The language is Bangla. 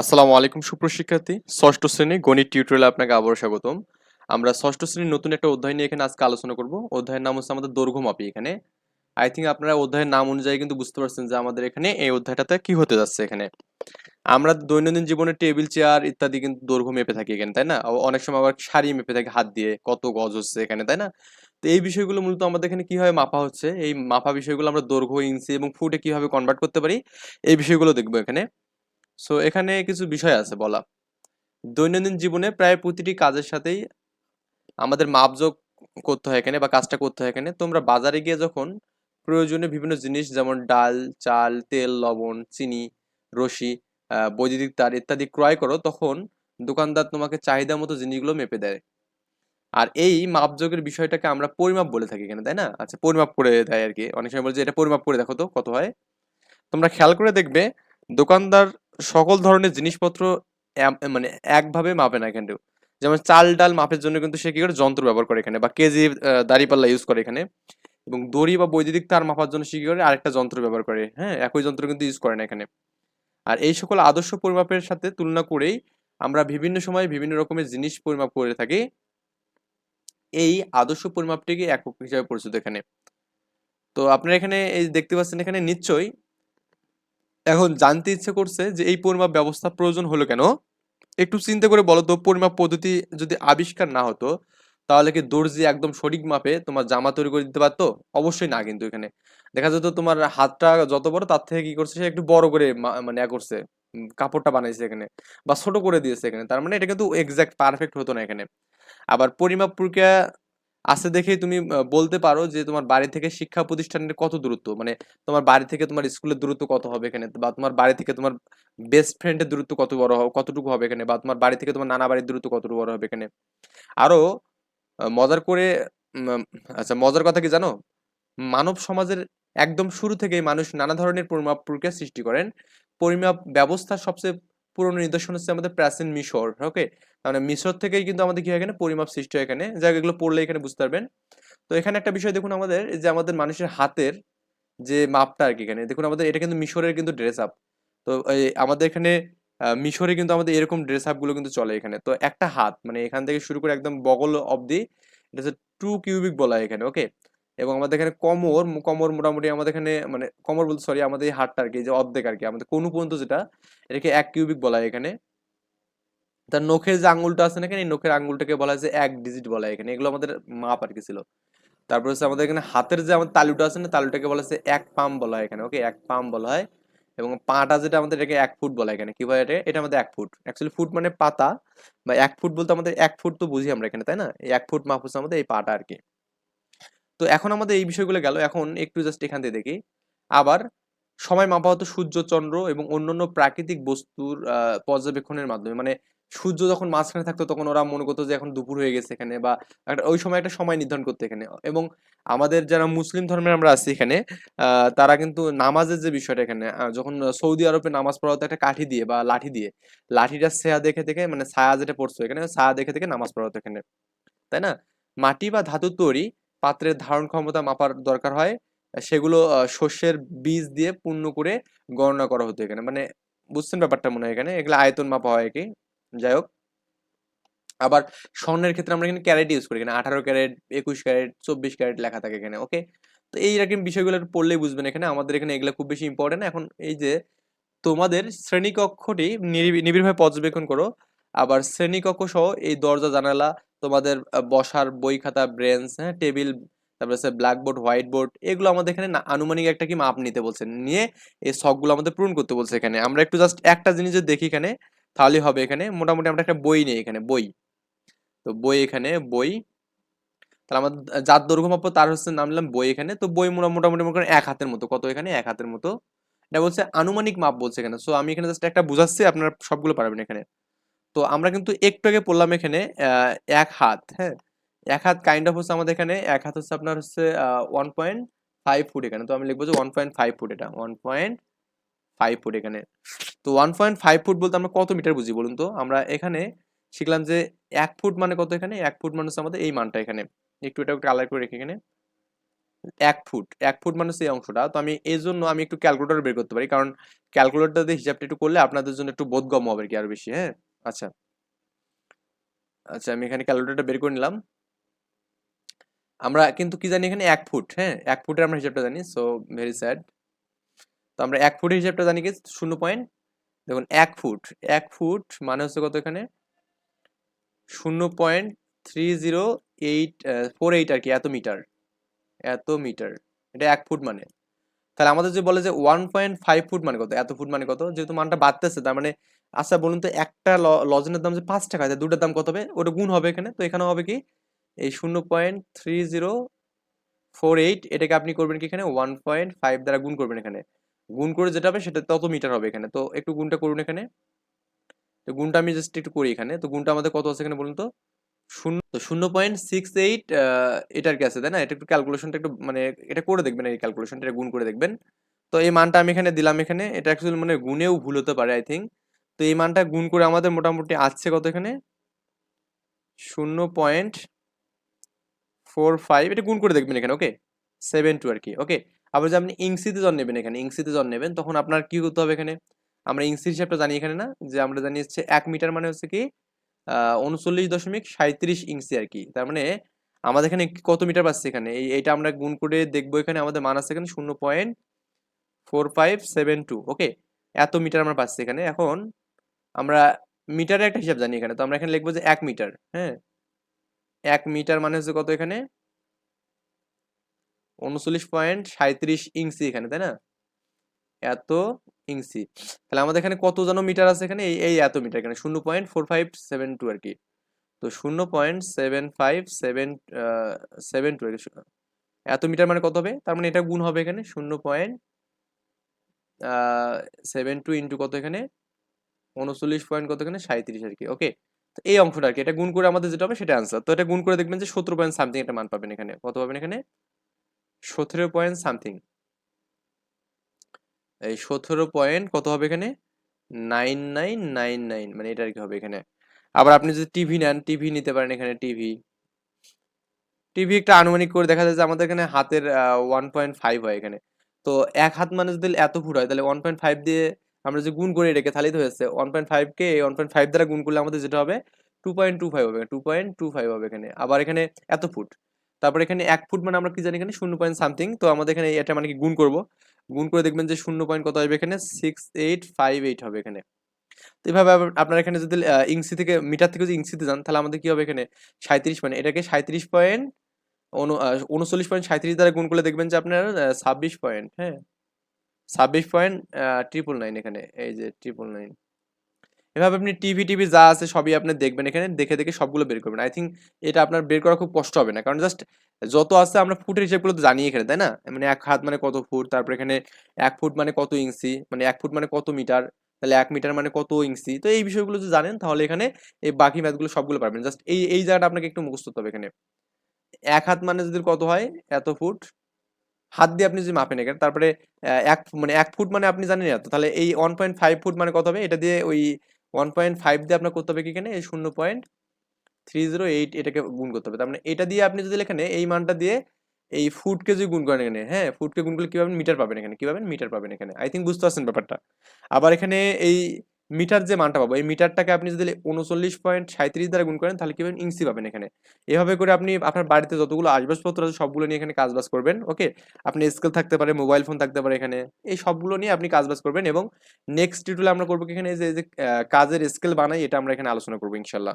আসসালামু আলাইকুম, সুপ্রশিক্ষার্থী। ষষ্ঠ শ্রেণি গণিত টিউটোরিয়ালে আপনাকে আবারও স্বাগতম। আমরা ষষ্ঠ শ্রেণির নতুন একটা অধ্যায় নিয়ে এখানে আজকে আলোচনা করব। অধ্যায়ের নাম হচ্ছে আমাদের দৈর্ঘ্য মাপি এখানে। আই থিঙ্ক আপনারা অধ্যায়ের নাম অনুযায়ী কিন্তু বুঝতে পারছেন যে আমাদের এখানে এই অধ্যায়টাতে কি হতে যাচ্ছে এখানে। আমরা দৈনন্দিন জীবনে টেবিল, চেয়ার ইত্যাদি কিন্তু দৈর্ঘ্য মেপে থাকি এখানে, তাই না? অনেক সময় আবার সারি মেপে থাকি হাত দিয়ে, কত গজ হচ্ছে এখানে, তাই না? তো এই বিষয়গুলো মূলত আমাদের এখানে কীভাবে মাপা হচ্ছে, এই মাপা বিষয়গুলো আমরা দৈর্ঘ্য, ইঞ্চি এবং ফুটে কীভাবে কনভার্ট করতে পারি, এই বিষয়গুলো দেখব এখানে। সো এখানে কিছু বিষয় আছে বলা। দৈনন্দিন জীবনে প্রায় প্রতিটি কাজের সাথেই আমাদের মাপযোগ করতে হয় এখানে বা কাজটা করতে হয় এখানে। তোমরা বাজারে গিয়ে যখন প্রয়োজনীয় বিভিন্ন জিনিস যেমন ডাল, চাল, তেল, লবণ, চিনি, রশি বৈদ্যুতিক তার ইত্যাদি ক্রয় করো, তখন দোকানদার তোমাকে চাহিদা মতো জিনিসগুলো মেপে দেয়। আর এই মাপযোগের বিষয়টাকে আমরা পরিমাপ বলে থাকি এখানে, তাই না? আচ্ছা পরিমাপ করে দেয় আর কি। অনেক সময় বলছে এটা পরিমাপ করে দেখো তো কত হয়? তোমরা খেয়াল করে দেখবে, দোকানদার সকল ধরনের জিনিসপত্র মানে একভাবে মাপে না এখানে যেমন চাল ডাল মাপের জন্য কিন্তু সে কি করে? যন্ত্র ব্যবহার করে এখানে, বা কেজি দাঁড়িপাল্লা ইউজ করে এখানে। এবং দড়ি বা বৈদ্যুতিক তার মাপার জন্য সে কি করে? আরেকটা যন্ত্র ব্যবহার করে হ্যাঁ? একই যন্ত্র কিন্তু ইউজ করে না এখানে। আর এই সকল আদর্শ পরিমাপের সাথে তুলনা করেই আমরা বিভিন্ন সময় বিভিন্ন রকমের জিনিস পরিমাপ করে থাকি। এই আদর্শ পরিমাপটিকে একক হিসাবে পরিচিত এখানে। তো আপনারা এখানে এই দেখতে পাচ্ছেন এখানে নিশ্চয়ই এখন জানতে ইচ্ছে করছে যে এই পরিমাপ ব্যবস্থা প্রয়োজন হলো কেন? একটু চিন্তা করে বলো তো, পরিমাপ পদ্ধতি যদি আবিষ্কার না হতো, তাহলে কি দর্জি একদম সঠিক মাপে তোমার জামা তৈরি করে দিতে পারতো? অবশ্যই না কিন্তু এখানে। দেখা যেত তোমার হাতটা যত বড়, তার থেকে কি করছে, সে একটু বড় করে মানে করছে কাপড়টা বানাইছে এখানে বা ছোট করে দিয়েছে এখানে। তার মানে এটা কিন্তু এক্সাক্ট পারফেক্ট হতো না এখানে। আবার পরিমাপ প্রক্রিয়া আছে দেখেই তুমি বলতে পারো যে তোমার বাড়ি থেকে শিক্ষা প্রতিষ্ঠানের কত দূরত্ব? মানে তোমার বাড়ি থেকে তোমার স্কুলের দূরত্ব কত হবে এখানে? বা তোমার বাড়ি থেকে তোমার বেস্ট ফ্রেন্ডের দূরত্ব কত বড় হবে কতটুকু হবে এখানে? বা তোমার বাড়ি থেকে তোমার নানা বাড়ির দূরত্ব কতটুকু বড় হবে এখানে? আরও মজার করে আচ্ছা মজার কথা কি জানো? মানব সমাজের একদম শুরু থেকেই মানুষ নানা ধরনের পরিমাপ প্রক্রিয়া সৃষ্টি করেন। পরিমাপ ব্যবস্থা সবচেয়ে পুরনো নিদর্শন হচ্ছে আমাদের প্রাচীন মিশর ওকে মানে মিশর থেকেই কিন্তু আমাদের কি হয় এখানে? পরিমাপ সৃষ্টি হয় এখানে। যাই এগুলো পড়লে এখানে বুঝতে পারবেন। তো এখানে একটা বিষয় দেখুন আমাদের যে আমাদের মানুষের হাতের যে মাপটা আর কি এখানে। দেখুন আমাদের, এটা কিন্তু মিশরের কিন্তু ড্রেস আপ তো আমাদের এখানে মিশরে কিন্তু আমাদের এরকম ড্রেস আপগুলো কিন্তু চলে এখানে। তো একটা হাত মানে এখান থেকে শুরু করে একদম বগল অবধি, এটা হচ্ছে টু কিউবিক বলা এখানে ওকে এবং আমাদের এখানে কমর কমর মোটামুটি আমাদের এখানে মানে কমর বলতে সরি আমাদের এই হাতটা আর কি যে অর্ধেক আর কি আমাদের কোন পর্যন্ত যেটা, এটাকে এক কিউবিক বলা হয় এখানে। তার নখের যে আঙুলটা আছে না এখানে, এই নখের আঙুলটাকে বলা হয় যে এক ডিজিট বলা হয় এখানে, এগুলো আমাদের মাপ আর কি ছিল। তারপর হচ্ছে আমাদের এখানে হাতের যে আমাদের তালুটা আছে না, তালুটাকে বলা হচ্ছে এক পাম বলা হয় এখানে ওকে এক পাম বলা হয়। এবং পাটা যেটা আমাদের এটাকে এক ফুট বলা হয় এখানে, কি বলে এটা? এটা আমাদের এক ফুট। অ্যাকচুয়ালি ফুট মানে পাতা, বা এক ফুট বলতে আমাদের এক ফুট তো বুঝি আমরা এখানে, তাই না? এক ফুট মাপ হচ্ছে আমাদের এই পাটা আর কি তো এখন আমাদের এই বিষয়গুলো গেল। এখন একটু জাস্ট এখান থেকে দেখি। আবার সময় মাপা হতো সূর্য, চন্দ্র এবং অন্যান্য প্রাকৃতিক বস্তুর পর্যবেক্ষণের মাধ্যমে। মানে সূর্য যখন মাঝখানে থাকতো তখন ওরা মনে করতো যে এখন দুপুর হয়ে গেছে এখানে বা একটা, ওই সময় একটা সময় নির্ধারণ করতে এখানে। এবং আমাদের যারা মুসলিম ধর্মের আমরা আছি এখানে তারা কিন্তু নামাজের যে বিষয়টা এখানে যখন সৌদি আরবে নামাজ পড়া হতো একটা কাঠি দিয়ে বা লাঠি দিয়ে, লাঠিটা ছায়া দেখে দেখে মানে ছায়া যেটা পড়ছো এখানে, ছায়া দেখে দেখে নামাজ পড়া হতো এখানে। তাই না? মাটি বা ধাতুর তৈরি পাত্রের ধারণ ক্ষমতা মাপার দরকার হয়, সেগুলো শস্যের বীজ দিয়ে পূর্ণ করে গণনা করা হতো এখানে। মানে বুঝছেন ব্যাপারটা মনে হয় এখানে? এগুলো আয়তন মাপা হয় কি। যাই হোক। আবার স্বর্ণের ক্ষেত্রে আমরা এখানে ক্যারেট ইউজ করি। এখানে আঠারো ক্যারেট, একুশ ক্যারেট, চব্বিশ ক্যারেট লেখা থাকে এখানে ওকে তো এই রকম বিষয়গুলো পড়লেই বুঝবেন এখানে। আমাদের এখানে এগুলো খুব বেশি ইম্পর্টেন্ট এখন এই যে, তোমাদের শ্রেণীকক্ষটি নিবিড়ভাবে পর্যবেক্ষণ করো। আবার শ্রেণীকক্ষ সহ এই দরজা, জানালা তোমাদের বসার বই খাতা ব্রেঞ্চ হ্যাঁ টেবিল তারপরে হচ্ছে ব্ল্যাকবোর্ড হোয়াইট বোর্ড এগুলো আমাদের এখানে আনুমানিক একটা কি মাপ নিতে বলছেন নিয়ে এই শখগুলো আমাদের পূরণ করতে বলছে এখানে। আমরা একটু জাস্ট একটা জিনিস যদি দেখি এখানে, তাহলেই হবে এখানে মোটামুটি আমরা একটা বই নিই এখানে, বই। তো বই এখানে, বই। তাহলে আমাদের যার দৈর্ঘ্য মাপ তার হচ্ছে নাম নিলাম বই এখানে। তো বই মোটা- মোটামুটি মনে করেন এক হাতের মতো। কত এখানে? এক হাতের মতো। এটা বলছে আনুমানিক মাপ বলছে এখানে। সো আমি এখানে জাস্ট একটা বুঝাচ্ছি, আপনারা সবগুলো পারবেন এখানে। তো আমরা কিন্তু একটু আগে পড়লাম এখানে এক হাত হ্যাঁ? এক হাত কাইন্ড অফ হচ্ছে আমাদের এখানে, এক হাত হচ্ছে আপনার হচ্ছে ওয়ান পয়েন্ট ফাইভ ফুট এখানে। তো আমি লিখব যে ওয়ান পয়েন্ট ফাইভ ফুট এটা ওয়ান পয়েন্ট ফাইভ ফুট এখানে। তো ওয়ান পয়েন্ট ফাইভ ফুট বলতে আমরা কত মিটার বুঝি বলুন তো? আমরা এখানে শিখলাম যে এক ফুট মানে কত এখানে? এক ফুট মানে হচ্ছে আমাদের এই মানটা এখানে। একটু এটা একটু কালার করে রেখে এখানে। এক ফুট এক ফুট মানে সেই অংশটা। তো আমি এই জন্য আমি একটু ক্যালকুলেটর বের করতে পারি, কারণ ক্যালকুলেটর দিয়ে হিসাবটা একটু করলে আপনাদের জন্য একটু বোধগম্য হবে কি আরও বেশি হ্যাঁ? আচ্ছা। আচ্ছা আমি এখানে ক্যালকুলেটরটা বের করে নিলাম। আমরা কিন্তু কি জানি এখানে এক ফুট হ্যাঁ? এক ফুটের আমরা হিসাবটা জানি সো ভেরি স্যাড তো আমরা এক ফুটের হিসাবটা জানি কি? শূন্য পয়েন্ট দেখুন, এক ফুট এক ফুট মানে হচ্ছে কত এখানে? শূন্য point three zero eight four eight আর কি, এত মিটার এত মিটার এটা এক ফুট মানে। তাহলে আমাদের যে বলে যে ওয়ান পয়েন্ট ফাইভ ফুট মানে কত? এত ফুট মানে কত? যেহেতু মানটা বাড়তেছে, তার মানে আচ্ছা বলুন তো একটা লজেনের দাম যে পাঁচ টাকা, তাহলে দুটার দাম কত হবে? ওটা গুণ হবে এখানে। তো এখানে হবে কি? এই শূন্য point three zero four eight এটাকে আপনি করবেন কি এখানে? ওয়ান পয়েন্ট ফাইভ দ্বারা গুণ করবেন এখানে। গুণ করে যেটা হবে, সেটা তত মিটার হবে এখানে। তো একটু গুণটা করুন এখানে। তো গুণটা আমি জাস্ট একটু করি এখানে। তো গুণটা আমাদের কত আছে এখানে বলুন তো? শূন্য পয়েন্ট সিক্স এইট এটার কি তাই না? এটা একটু ক্যালকুলেশনটা একটু মানে এটা করে দেখবেন, এই ক্যালকুলেশনটা গুণ করে দেখবেন। তো এই মানটা আমি এখানে দিলাম এখানে, এটা অ্যাকচুয়ালি মানে গুণেও ভুল হতে পারে আই থিঙ্ক তো এই মানটা গুণ করে আমাদের মোটামুটি আসছে কত এখানে? শূন্য পয়েন্ট ফোর ফাইভ এটা গুণ করে দেখবেন এখানে ওকে সেভেন টু আর কি ওকে আবার যে আপনি ইংসিতে জন নেবেন এখানে, ইংসিতে জন নেবেন, তখন আপনার কি করতে হবে এখানে? আমরা ইংসির হিসাবটা জানি এখানে না, যে আমরা জানি হচ্ছে এক মিটার মানে হচ্ছে কি উনচল্লিশ দশমিক সাঁত্রিশ ইঞ্চি আর কি। তার মানে আমাদের এখানে কত মিটার পাচ্ছে এখানে? এই, এইটা আমরা গুণ করে দেখব এখানে। আমাদের মান আছে এখানে শূন্য point four five seven two, okay? এত মিটার আমরা পাচ্ছি এখানে। এখন আমরা মিটারের একটা হিসাব জানি এখানে। তো আমরা এখানে লিখব যে এক মিটার হ্যাঁ? এক মিটার মানে হচ্ছে কত এখানে? উনচল্লিশ পয়েন্ট সাঁত্রিশ ইঞ্চি এখানে, তাই না? এত ইঞ্চি। তাহলে আমাদের এখানে কত যেন মিটার আছে এখানে? এই এই এত মিটার এখানে। শূন্য point four five seven two আর কি। তো শূন্য point seven five seven seven two আর কি। এত মিটার মানে কত হবে? তার মানে এটা গুণ হবে এখানে শূন্য পয়েন্ট সেভেন টু ইন্টু কত এখানে? উনচল্লিশ পয়েন্ট কত এখানে? সাঁত্রিশ আর কি। ওকে? তো এই অংশটা আর কি। এটা গুণ করে আমাদের যেটা হবে সেটা আনসার তো এটা গুণ করে দেখবেন যে সতেরো পয়েন্ট সামথিং একটা মান পাবেন এখানে। কত পাবেন এখানে? সতেরো পয়েন্ট সামথিং এই সতেরো পয়েন্ট কত হবে এখানে? নাইন নাইন নাইন নাইন মানে এটা আর কি হবে এখানে। আবার আপনি যদি টিভি নেন টিভি নিতে পারেন এখানে টিভি টিভি একটা আনুমানিক করে দেখা যায় যে আমাদের এখানে হাতের ওয়ান পয়েন্ট ফাইভ হয় এখানে। তো এক হাত মানে যদি এত ফুট হয়, তাহলে ওয়ান পয়েন্ট ফাইভ দিয়ে আমরা যে গুণ করে রেখে তাহলেই তো হয়েছে ওয়ান পয়েন্ট ফাইভকে ওয়ান পয়েন্ট ফাইভ দ্বারা গুণ করলে আমাদের যেটা হবে? টু পয়েন্ট টু ফাইভ হবে। টু পয়েন্ট টু ফাইভ হবে এখানে। আবার এখানে এত ফুট। তারপর এখানে এক ফুট মানে আমরা কি জানি এখানে? শূন্য পয়েন্ট সামথিং তো আমাদের এখানে এটা মানে কি গুণ করব? গুণ করে দেখবেন যে শূন্য পয়েন্ট কত হবে এখানে? সিক্স এইট ফাইভ এইট হবে এখানে। তো এভাবে আপনার এখানে যদি ইংসি থেকে, মিটার থেকে যদি ইংসিতে যান, তাহলে আমাদের কী হবে এখানে? সাঁত্রিশ পয়েন্ট এটাকে সাঁত্রিশ পয়েন্ট উনচল্লিশ পয়েন্ট সাঁত্রিশ দ্বারা গুণ করে দেখবেন যে আপনার ছাব্বিশ পয়েন্ট হ্যাঁ? ছাব্বিশ পয়েন্ট ট্রিপল নাইন এখানে, এই যে ট্রিপল নাইন এভাবে আপনি টিভি টিভি যা আছে সবই আপনি দেখবেন এখানে, দেখে দেখে সবগুলো বের করবেন। আই থিঙ্ক এটা আপনার বের করা খুব কষ্ট হবে না। কারণ জাস্ট যত আছে আমরা ফুটের হিসেবগুলো তো জানি এখানে, তাই না? মানে এক হাত মানে কত ফুট, তারপর এখানে এক ফুট মানে কত ইঞ্চি মানে এক ফুট মানে কত মিটার, তাহলে এক মিটার মানে কত ইঞ্চি। তো এই বিষয়গুলো যদি জানেন, তাহলে এখানে এই বাকি ম্যাথগুলো সবগুলো পারবেন। জাস্ট এই এই জায়গাটা আপনাকে একটু মুখস্থ করতে হবে এখানে। এক হাত মানে যদি কত হয়? এত ফুট। হাত দিয়ে আপনি যদি মাপেন এখানে, তারপরে এক মানে এক ফুট মানে আপনি জানেন এত। তাহলে এই ওয়ান পয়েন্ট ফাইভ ফুট মানে কত হবে? এটা দিয়ে ওই ওয়ান পয়েন্ট ফাইভ দিয়ে আপনার করতে হবে কি এখানে? শূন্য পয়েন্ট থ্রি জিরো এইট এটাকে গুণ করতে হবে। তার মানে এটা দিয়ে আপনি যদি এখানে এই মানটা দিয়ে এই ফুটকে যদি গুণ করেন এখানে হ্যাঁ? ফুটকে গুণ করলে কী পাবেন মিটার পাবেন এখানে? কী পাবেন মিটার পাবেন এখানে? আই থিঙ্ক বুঝতে পারছেন ব্যাপারটা। আবার এখানে এই মিটার যে মানটা পাবো, এই মিটারটাকে আপনি যদি উনচল্লিশ পয়েন্ট সাঁত্রিশ দ্বারা গুণ করেন, তাহলে কি পাবেন? ইঞ্চি পাবেন এখানে। এভাবে করে আপনি আপনার বাড়িতে যতগুলো আসবাবপত্র আছে, সবগুলো নিয়ে এখানে কাজবাজ করবেন, ওকে? আপনি স্কেল থাকতে পারে, মোবাইল ফোন থাকতে পারে এখানে। এই সবগুলো নিয়ে আপনি কাজবাজ করবেন এবং নেক্সট টিউটোরিয়ালে আমরা করব এখানে? যে কাজের স্কেল বানাই, এটা আমরা এখানে আলোচনা করব ইনশাল্লাহ